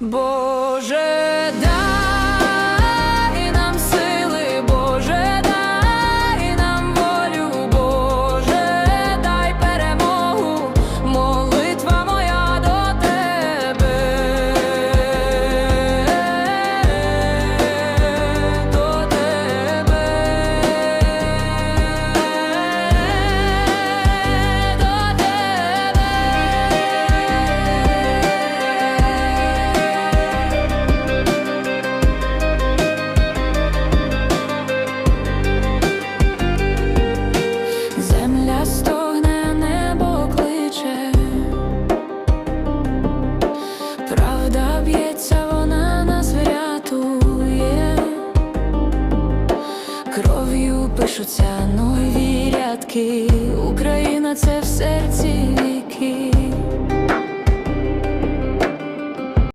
Боже, кров'ю пишуться нові рядки, Україна